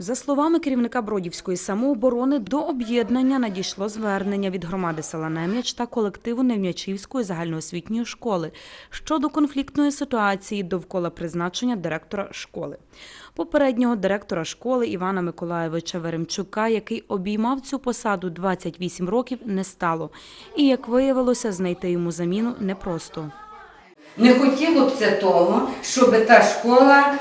За словами керівника Бродівської самооборони, до об'єднання надійшло звернення від громади села Нем'яч та колективу Нем'ячівської загальноосвітньої школи щодо конфліктної ситуації довкола призначення директора школи. Попереднього директора школи Івана Миколаєвича Веремчука, який обіймав цю посаду 28 років, не стало. І, як виявилося, знайти йому заміну непросто. Не хотіло б це того, щоб та школа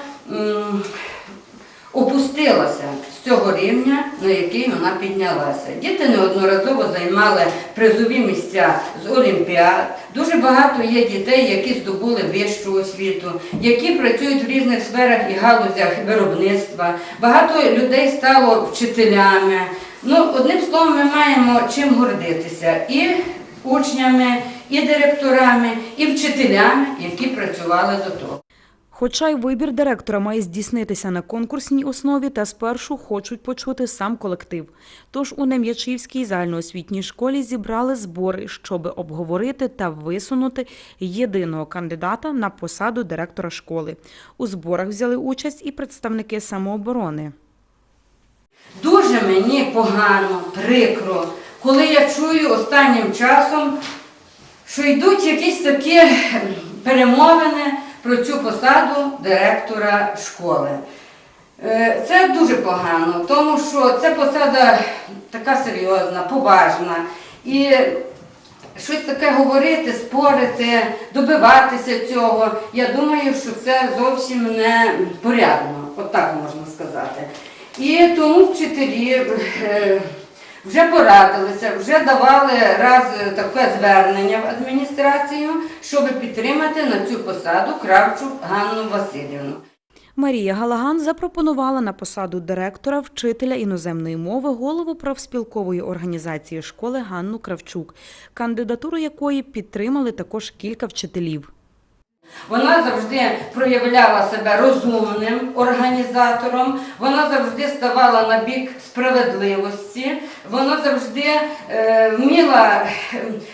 опустилася з цього рівня, на який вона піднялася. Діти неодноразово займали призові місця з олімпіад. Дуже багато є дітей, які здобули вищу освіту, які працюють в різних сферах і галузях виробництва. Багато людей стало вчителями. Ну, одним словом, ми маємо чим гордитися і учнями, і директорами, і вчителями, які працювали до того. Хоча й вибір директора має здійснитися на конкурсній основі, та спершу хочуть почути сам колектив. Тож у Нем'ячівській загальноосвітній школі зібрали збори, щоб обговорити та висунути єдиного кандидата на посаду директора школи. У зборах взяли участь і представники самооборони. Дуже мені погано, прикро, коли я чую останнім часом, що йдуть якісь такі перемовини про цю посаду директора школи. Е, Це дуже погано, тому що це посада така серйозна, поважна. І щось таке говорити, спорити, добиватися цього, я думаю, що це зовсім не порядно, отак можна сказати. І тому вчителі е, вже порадилися, вже давали раз таке звернення в адміністрацію, щоб підтримати на цю посаду Кравчук Ганну Васильівну. Марія Галаган запропонувала на посаду директора вчителя іноземної мови голову профспілкової організації школи Ганну Кравчук, кандидатуру якої підтримали також кілька вчителів. Вона завжди проявляла себе розумним організатором, вона завжди ставала на бік справедливості, вона завжди е, вміла,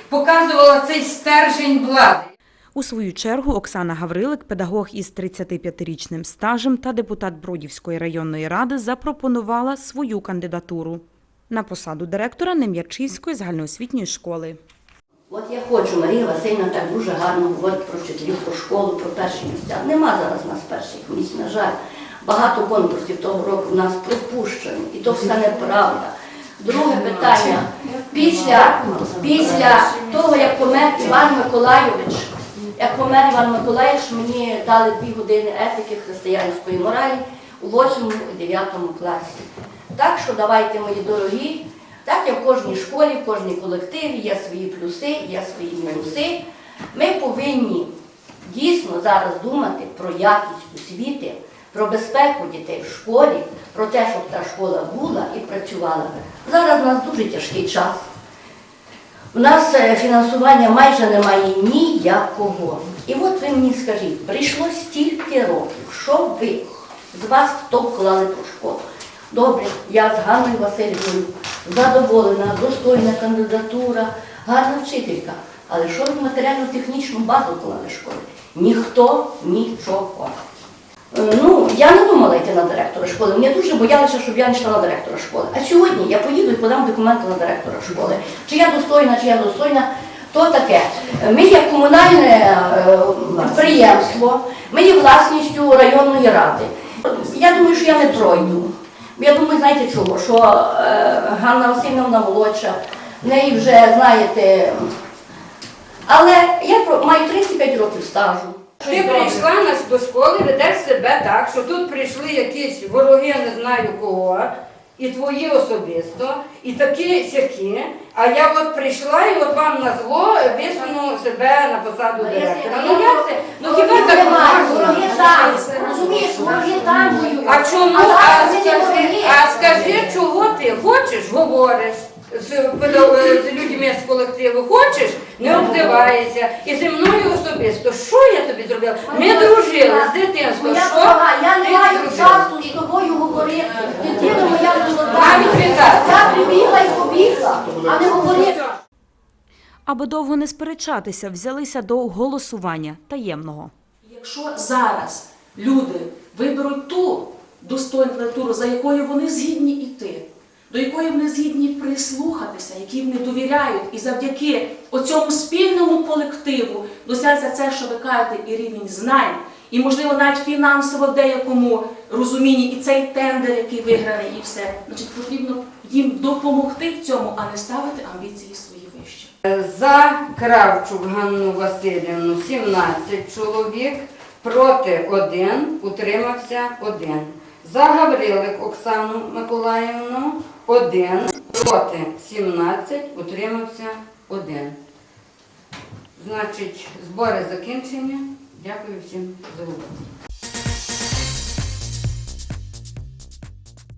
показувала цей стержень влади. У свою чергу Оксана Гаврилик, педагог із 35-річним стажем та депутат Бродівської районної ради, запропонувала свою кандидатуру на посаду директора Нем'ячівської загальноосвітньої школи. От я хочу, Марія Васильівна так дуже гарно говорить про вчителів, про школу, про перші місця. Нема зараз у нас перших місць, на жаль. Багато конкурсів того року в нас пропущено, і то все неправда. Друге питання. Після, після того, як помер Іван Миколайович, як помер Іван Миколайович, мені дали дві години етики християнської моралі у 8-9 класі. Так що давайте, мої дорогі, так як в кожній школі, в кожній колективі є свої плюси, є свої мінуси. Ми повинні дійсно зараз думати про якість освіти, про безпеку дітей в школі, про те, щоб та школа була і працювала. Зараз у нас дуже тяжкий час. У нас е, фінансування майже немає ніякого. І от ви мені скажіть, прийшло стільки років, що ви з вас хто вклали ту школу? Добре, я з Ганною Васильівною задоволена, достойна кандидатура, гарна вчителька. Але що ви матеріально-технічну базу вклали школи? Ніхто нічого. Е, Ну, я не думала йти на директора школи. Мені дуже боялися, щоб я не йшла на директора школи. А сьогодні я поїду і подам документи на директора школи. Чи я достойна, чи я достойна, то таке. Ми є комунальне е, підприємство, ми є власністю районної ради. Я думаю, що я не пройду. Я думаю, знаєте чого? Що е, Ганна Васильівна молодша, в неї вже, знаєте. Але я маю 35 років стажу. Ти прийшла нас до школи, ведеш себе так, що тут прийшли якісь вороги, не знаю кого, і твої особисто, і такі сякі. А я от прийшла і от вам на зло висуну себе на посаду директора. Ну як це? Ну хіба так Немає, вороги там, розумієш, вороги там. А чому? А скажи, скажи, чого ти хочеш, говориш з, з людьми з колективу, хочеш, не обзиваєшся. І зі мною особисто, що я тобі зробила? Ми дружили з дитинства. Моя Що дорога, я не ти маю часу з тобою говорити. Дитина моя золота. Навіть вітаю. Я прибігла і побігла, а не говорити. Аби довго не сперечатися, взялися до голосування таємного. Якщо зараз люди виберуть ту достойну кандидатуру, за якою вони згідні йти, до якої вони згідні прислухатися, якій вони довіряють, і завдяки оцьому спільному колективу досягнеться це, що ви кажете, і рівень знань, і, можливо, навіть фінансово деякому розумінні, і цей тендер, який виграний, і все. Значить, потрібно їм допомогти в цьому, а не ставити амбіції свої вище. За Кравчук Ганну Васильівну 17 чоловік, проти 1, утримався 1. За Гаврилик Оксану Миколаївну 1, проти 17, утримався 1. Значить, збори закінчені. Дякую всім за увагу.